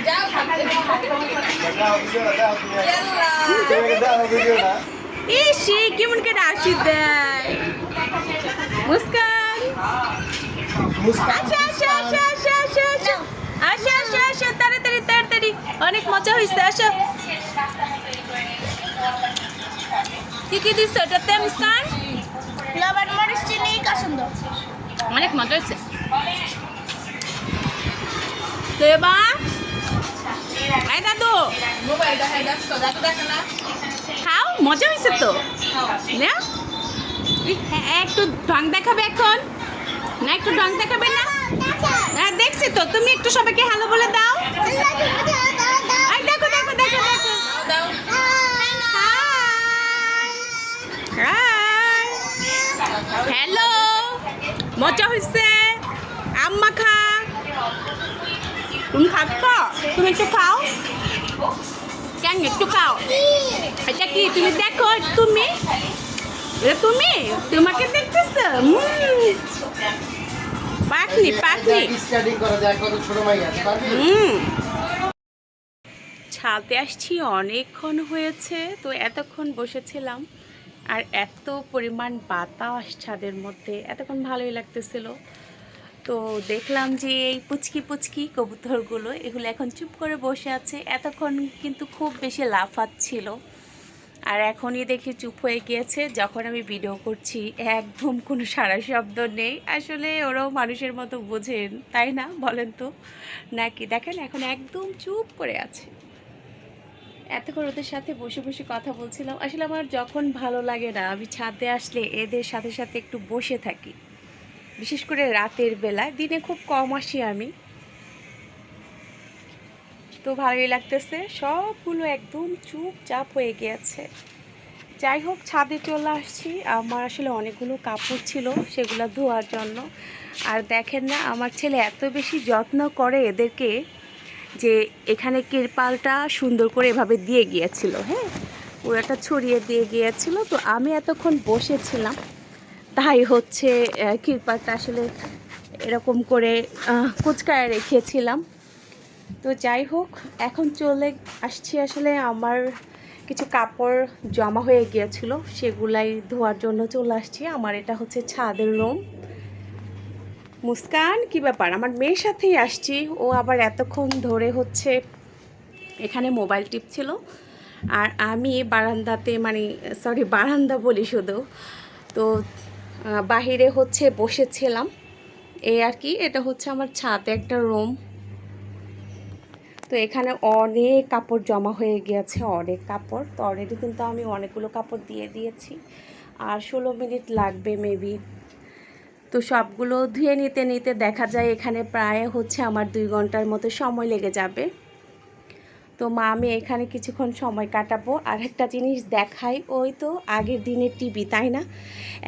কেমন দেয়? তাড়াতাড়ি তাড়াতাড়ি। অনেক মজা হয়েছে আসো। কি কি দিচ্ছ ওটাতে মুস্কান? চিনি অনেক মজা হয়েছে। তো এই দাদু। খাও মজা হয়েছে তো। না? হ্যাঁ, একটু ঢং দেখাবে এখন। না একটু ঢং দেখাবে না? হ্যাঁ দেখছি তো তুমি একটু সবাইকে হ্যালো বলে দাও। দেখো দেখো দেখো দেখো। হ্যালো মজা হয়েছে। আম্মা খা তুমি খাচ্ছ তুমি একটু খাও কেন একটু খাও এটা কি তুমি দেখো তুমি তুমি তোমাকে দেখতেছ পাকনি পাকনি আসছি অনেকক্ষণ হয়েছে। তো এতক্ষণ বসেছিলাম। আর এত পরিমাণ বাতাস ছাদের মধ্যে। এতক্ষণ ভালোই লাগতেছিল। তো দেখলাম যে এই পুচকি পুচকি কবুতরগুলো, এগুলো এখন চুপ করে বসে আছে। এতক্ষণ কিন্তু খুব বেশি লাফাচ্ছিল আর এখনই দেখি চুপ হয়ে গিয়েছে। যখন আমি ভিডিও করছি একদম কোনো সারা শব্দ নেই। আসলে ওরাও মানুষের মতো বোঝেন, তাই না বলেন তো? নাকি দেখেন এখন একদম চুপ করে আছে। এতক্ষণ ওদের সাথে বসে বসে কথা বলছিলাম। আসলে আমার যখন ভালো লাগে না, আমি ছাদে আসলে এদের সাথে সাথে একটু বসে থাকি। বিশেষ করে রাতের বেলায় দিনে খুব কম আসি আমি। তো ভালোই লাগতেছে, সবগুলো একদম চুপচাপ হয়ে গিয়েছে। যাই হোক, ছাদে চলে আসছি। আমার আসলে অনেকগুলো কাপড় ছিল সেগুলো ধোয়ার জন্য। আর দেখেন না, আমার ছেলে এত বেশি যত্ন করে এদেরকে যে এখানে কিরপালটা সুন্দর করে এভাবে দিয়ে গিয়েছিল হ্যাঁ? পুরোটা ছড়িয়ে দিয়ে গিয়েছিল। তো আমি এতক্ষণ বসেছিলাম। তাই হচ্ছে কিরপালটা আসলে এরকম করে কুচকায় রেখেছিলাম। তো যাই হোক, এখন চলে আসছি আসলে আমার কিছু কাপড় জমা হয়ে গিয়েছিল, সেগুলাই ধোয়ার জন্য চলে আসছি। আমার এটা হচ্ছে ছাদের রুম। মুস্কান, কি ব্যাপার? আমার মেয়ের সাথেই আসছি। ও আবার এতক্ষণ ধরে হচ্ছে এখানে মোবাইল টিপছিল। আর আমি বারান্দাতে মানে সরি বারান্দা বলি শুধু। তো বাহিরে হচ্ছে বসেছিলাম। এই আর কি, এটা হচ্ছে আমার ছাদে একটা রুম তো এখানে অনেক কাপড় জমা হয়ে গিয়েছে, অনেক কাপড়। তো অলরেডি কিন্তু আমি অনেকগুলো কাপড় দিয়ে দিয়েছি। আর ষোলো মিনিট লাগবে মেবি তো সবগুলো ধুয়ে নিতে নিতে দেখা যায় এখানে প্রায় হচ্ছে আমার দুই ঘণ্টার মতো সময় লেগে যাবে। তো মা আমি এখানে কিছুক্ষণ সময় কাটাবো। আর একটা জিনিস দেখাই ওই তো আগের দিনের টিভি তাই না?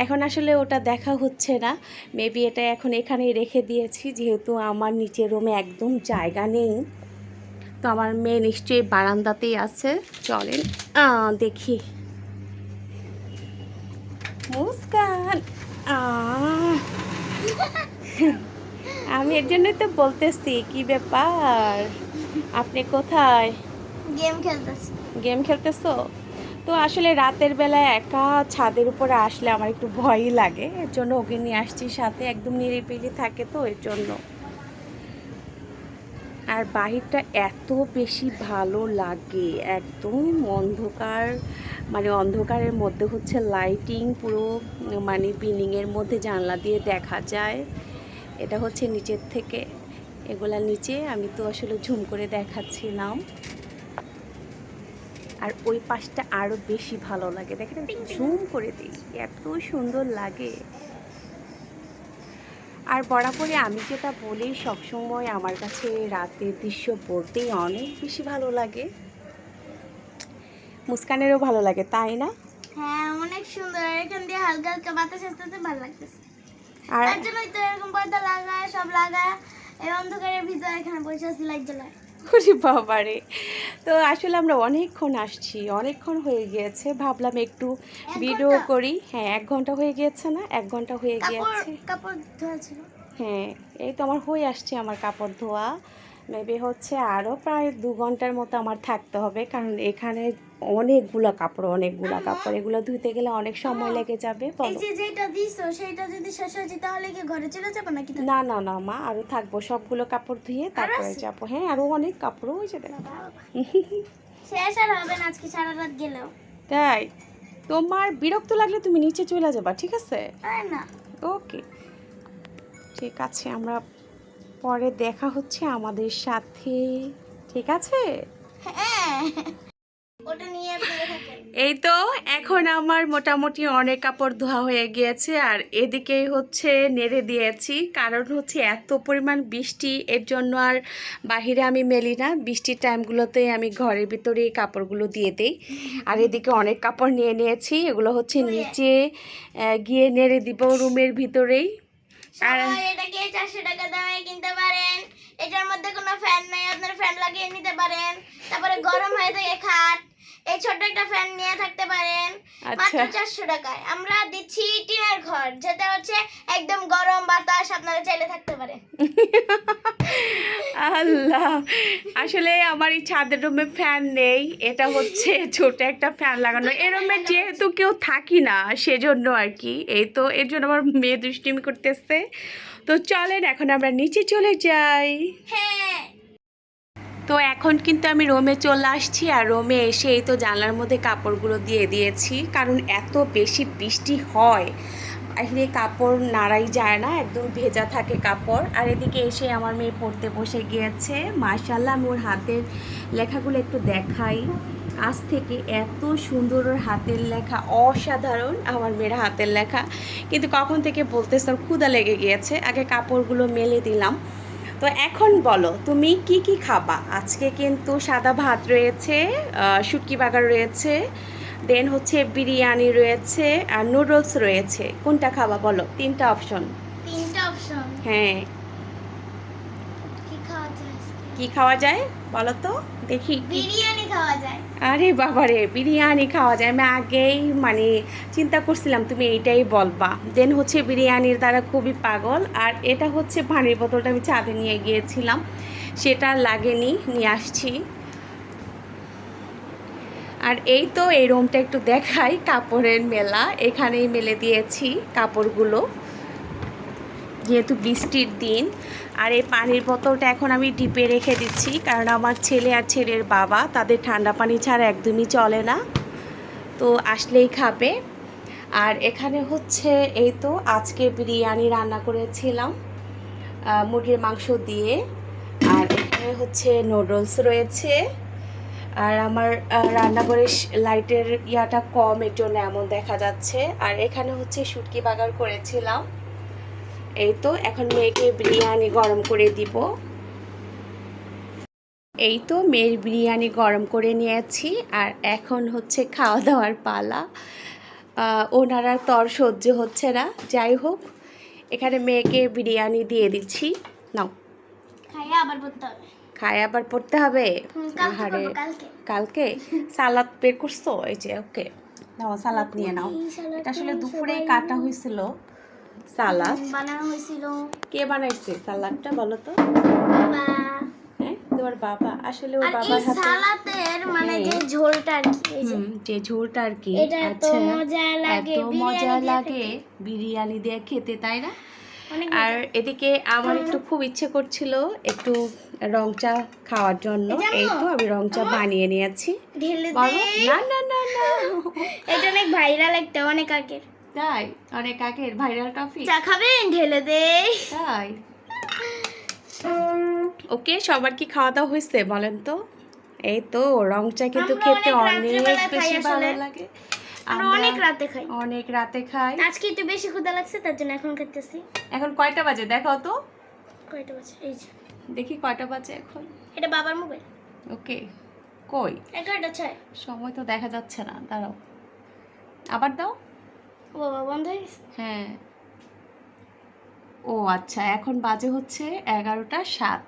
এখন আসলে ওটা দেখা হচ্ছে না। মেবি এটা এখন এখানেই রেখে দিয়েছি যেহেতু আমার নিচের রুমে একদম জায়গা নেই। তো আমার মেয়ে নিশ্চয়ই বারান্দাতেই আছে। চলেন দেখি। মুস্কান আমি এর জন্যই তো বলতেছি কি ব্যাপার? আপনি কোথায়? গেম খেলতেছি। গেম খেলতেছো? তো আসলে রাতের বেলায় একা ছাদের উপরে আসলে আমার একটু ভয়ই লাগে। এর জন্য ওকে নিয়ে আসছি সাথে একদম নিরিবিলি থাকে তো এর জন্য। আর বাহিরটা এত বেশি ভালো লাগে একদম অন্ধকার মানে অন্ধকারের মধ্যে হচ্ছে লাইটিং পুরো মানে বিল্ডিংয়ের মধ্যে জানলা দিয়ে দেখা যায়। এটা হচ্ছে নিচের থেকে। এগুলা নিচে আমি তো আসলে ঝুম করে দেখাচ্ছিলাম। আর ওই পাশটা আরও বেশি ভালো লাগে। দেখেন আমি ঝুম করে দিই এত সুন্দর লাগে। আর বরাবরই আমি যেটা বলি সবসময় আমার কাছে রাতের দৃশ্য পড়তেই অনেক বেশি ভালো লাগে। মুস্কানেরও ভালো লাগে তাই না? হ্যাঁ অনেক সুন্দর। এখান দিয়ে হালকা হালকা বাতাস আসতেছে ভালো লাগতেছে। আর তার জন্যই তো এরকম পর্দা লাগায় সব লাগায়। এই অন্ধকারের ভিতরে এখানে বসে আছি লাইট জ্বালায়। খুশি বাবারে। তো আসলে আমরা অনেকক্ষণ আসছি অনেকক্ষণ হয়ে গিয়েছে। ভাবলাম একটু এক ভিডিও করি। হ্যাঁ এক ঘণ্টা হয়ে গিয়েছে না? এক ঘণ্টা হয়ে গিয়েছে। কাপড় ধোয়া ছিল। হ্যাঁ এই তো আমার হয়ে আসছে আমার কাপড় ধোয়া। মেবি হচ্ছে আরও প্রায় দু ঘণ্টার মতো আমার থাকতে হবে কারণ এখানে অনেকগুলো কাপড় অনেকগুলো কাপড় এগুলো ধুতে গেলে অনেক সময় লেগে যাবে এই যে যেটা দিছো সেটা যদি শেষ হয়ে যায় তাহলে কি ঘরে চলে যাবে নাকি? না না না মা আরও থাকব। সবগুলো কাপড় ধুয়ে তারপরে? যাব। হ্যাঁ আরও অনেক কাপড় ওই যে দেখো। শেষ আর হবে না আজকে সারা রাত গেলেও। তাই? তোমার বিরক্ত লাগলে তুমি নিচে চলে যাবা ঠিক আছে? না। ওকে। ঠিক আছে আমরা পরে দেখা হচ্ছে আমাদের সাথে। ঠিক আছে? হ্যাঁ। এই তো এখন আমার মোটামুটি অনেক কাপড় ধোয়া হয়ে গিয়েছে আর এদিকে হচ্ছে নেড়ে দিয়েছি কারণ হচ্ছে এত পরিমাণ বৃষ্টি এর জন্য আর বাহিরে আমি মেলি না বৃষ্টির টাইমগুলোতে আমি ঘরের ভিতরেই কাপড়গুলো দিয়ে দিই। আর এদিকে অনেক কাপড় নিয়ে নিয়েছি এগুলো হচ্ছে নিচে গিয়ে নেড়ে দিব রুমের ভিতরেই। আর সবাই এটাকে চারশো টাকা দামে কিনতে পারেন। এটার মধ্যে কোনো ফ্যান নাই আপনার ফ্যান লাগিয়ে নিতে পারেন। তারপরে গরম হয়ে থাকে খাট। এই ছোট্ট একটা ফ্যান নিয়ে থাকতে পারেন। মাত্র আচ্ছা চারশো টাকায়। আমরা দিচ্ছি টিনের ঘর যেটা হচ্ছে একদম গরম বাতাস আপনারা চাইলে থাকতে পারেন। আল্লাহ। আসলে আমার এই ছাদের রুমে ফ্যান নেই এটা হচ্ছে ছোট একটা ফ্যান লাগানো। এই রুমে যেহেতু কেউ থাকি না সেজন্য আর কি। এই তো এর জন্য আমার মেয়ে দুষ্টিমি করতেছে। তো চলেন এখন আমরা নিচে চলে যাই। হ্যাঁ। তো এখন কিন্তু আমি রোমে চলে আসছি আর রোমে এসে এই তো জানলার মধ্যে কাপড়গুলো দিয়ে দিয়েছি। কারণ এত বেশি বৃষ্টি হয়। বাইরে কাপড় নাড়াই যায় না, একদম ভেজা থাকে কাপড়। আর এদিকে এসে আমার মেয়ে পড়তে বসে গিয়েছে। মার্শাল্লাহ আমি ওর হাতের লেখাগুলো একটু দেখাই। আজ থেকে এত সুন্দর ওর হাতের লেখা, অসাধারণ আমার মেয়ের হাতের লেখা। কিন্তু কখন থেকে বলতেছে, ওর ক্ষুদা লেগে গিয়েছে। আগে কাপড়গুলো মেলে দিলাম। তো এখন বলো তুমি কি কি খাবা? আজকে কিন্তু সাদা ভাত রয়েছে শুটকি বাগার রয়েছে দেন হচ্ছে বিরিয়ানি রয়েছে আর নুডলস রয়েছে। কোনটা খাবা বলো? তিনটা অপশন তিনটা অপশন হ্যাঁ। কি খাওয়া যায় কি খাওয়া যায় বলো তো? দেখি। বিরিয়ানি খাওয়া যায়। আরে বাবারে বিরিয়ানি খাওয়া যায়। আমি আগেই মানে চিন্তা করছিলাম তুমি এইটাই বলবা। দেন হচ্ছে বিরিয়ানির দ্বারা খুবই পাগল। আর এটা হচ্ছে পানির বোতলটা আমি চাঁদে নিয়ে গিয়েছিলাম। সেটা লাগেনি নিয়ে আসছি। আর এই তো এই রুমটা একটু দেখাই কাপড়ের মেলা। এখানেই মেলে দিয়েছি কাপড়গুলো। যেহেতু বৃষ্টির দিন, আর এই পানির বোতলটা এখন আমি ডিপে রেখে দিচ্ছি, কারণ আমার ছেলে আর ছেলের বাবা, তাদের ঠান্ডা পানি ছাড়া একদমই চলে না। তো আসলেই খাবে। আর এখানে হচ্ছে এই তো আজকে বিরিয়ানি রান্না করেছিলাম মুরগির মাংস দিয়ে। আর এখানে হচ্ছে নুডলস রয়েছে। আর আমার রান্নাঘরের লাইটের ইয়াটা কম এর জন্য এমন দেখা যাচ্ছে। আর এখানে হচ্ছে শুটকি বাগার করেছিলাম। এই তো এখন মেয়েকে বিরিয়ানি গরম করে দিব। এই তো মেয়ের বিরিয়ানি গরম করে নিয়েছি আর এখন হচ্ছে খাওয়া দাওয়ার পালা ওনার তর সহ্য হচ্ছে না যাই হোক এখানে মেয়েকে বিরিয়ানি দিয়ে দিচ্ছি। নাও। খাইয়ে আবার বলতে হবে। খায় আবার পড়তে হবে? আহারে কালকে। সালাদ বের করছ? এই যে ওকে। নাও সালাদ নিয়ে নাও। এটা আসলে দুপুরেই কাটা হয়েছিল। সালাদ। বানানো হয়েছিল। কে বানাইছে? সালাদটা বলো তো। হ্যাঁ তোমার বাবা। আসলে ওর বাবার হাতে মানে যে হ্যাঁ। ঝোলটা আর কি যে। ঝোলটা আর কি। এটা এত আচ্ছা। মজা লাগে এত মজা বিরিয়ানি দিয়ে লাগে বিরিয়ানি দিয়ে খেতে তাই না? আর এদিকে আমার একটু খুব ইচ্ছে করছিল একটু রং চা খাওয়ার জন্য। এই তো আমি রং চা বানিয়ে নিয়েছি। না না না না। এটা অনেক ভাইরাল একটা অনেক আগের। তাই অনেক আগের ভাইরাল টফি চা খাবেন ঢেলে দে। তাই। ওকে সবার কি খাওয়া দাওয়া হয়েছে বলেন তো? এই তো রং চা কিন্তু খেতে অনেক বেশি ভালো লাগে। আমরা অনেক রাতে খাই। অনেক রাতে খাই। আজকে একটু বেশি ক্ষুধা লাগছে তার জন্য এখন খাইতেছি এখন কয়টা বাজে? দেখাও তো। কয়টা বাজে? এই যে। দেখি কয়টা বাজে এখন। এটা বাবার মোবাইল। ওকে কই? এগারোটা ছয়। সময় তো দেখা যাচ্ছে না দাঁড়াও। আবার দাও। বাবা বন্ধ হয়ে গেছে? হ্যাঁ। ও আচ্ছা এখন বাজে হচ্ছে এগারোটা সাত।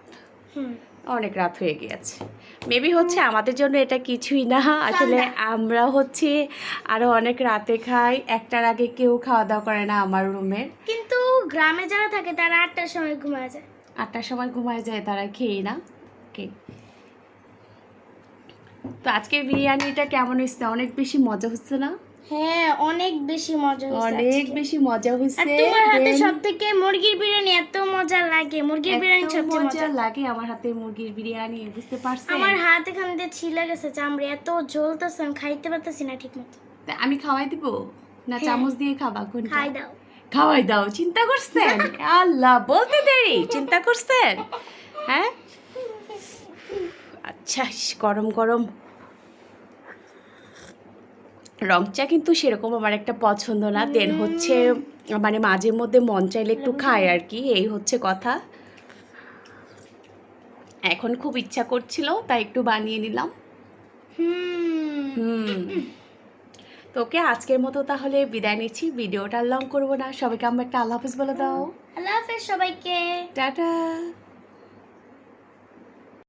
হুম। অনেক রাত হয়ে গিয়েছে। মেবি হচ্ছে আমাদের জন্য এটা কিছুই না। আসলে আমরা হচ্ছে আরও অনেক রাতে খাই একটার আগে কেউ খাওয়া দাওয়া করে না আমার রুমের কিন্তু গ্রামে যারা থাকে তারা আটটার সময় ঘুমায় যায়। আটটার সময় ঘুমায় যায় তারা খেয়ে না। ওকে তো আজকের বিরিয়ানিটা কেমন হয়েছে? অনেক বেশি মজা হচ্ছে না? হ্যাঁ অনেক বেশি মজা হয়েছে অনেক বেশি মজা আর তোমার হাতে Then সব থেকে মুরগির বিরিয়ানি এত মজা লাগে। মুরগির বিরিয়ানি সবচেয়ে মজা লাগে আমার হাতে মুরগির বিরিয়ানি বুঝতে পারছেন? আমার হাত এখান দিয়ে ছিলে গেছে চামড়ি এত জ্বলতেছে আমি খাইতে পারতেছি না ঠিক মতো আমি খাওয়াই দিব? না হ্যাঁ। চামচ দিয়ে খাবা কোনটা? খাই দাও। খাওয়াই দাও চিন্তা করছেন? আল্লাহ বলতে দেরি চিন্তা করছেন? হ্যাঁ? আচ্ছা গরম গরম। রং চা কিন্তু সেরকম আমার একটা পছন্দ না। দেন হচ্ছে মানে মাঝে মধ্যে মন চাইলে একটু খায় আর কি এই হচ্ছে কথা। এখন খুব ইচ্ছা করছিল তাই একটু বানিয়ে নিলাম। হুম। তোকে আজকের মতো তাহলে বিদায় নিচ্ছি ভিডিওটা লং করব না। সবাইকে আমরা একটা আল্লাহ হাফিজ বলে দাও। আল্লাহ হাফেজ সবাইকে। টাটা।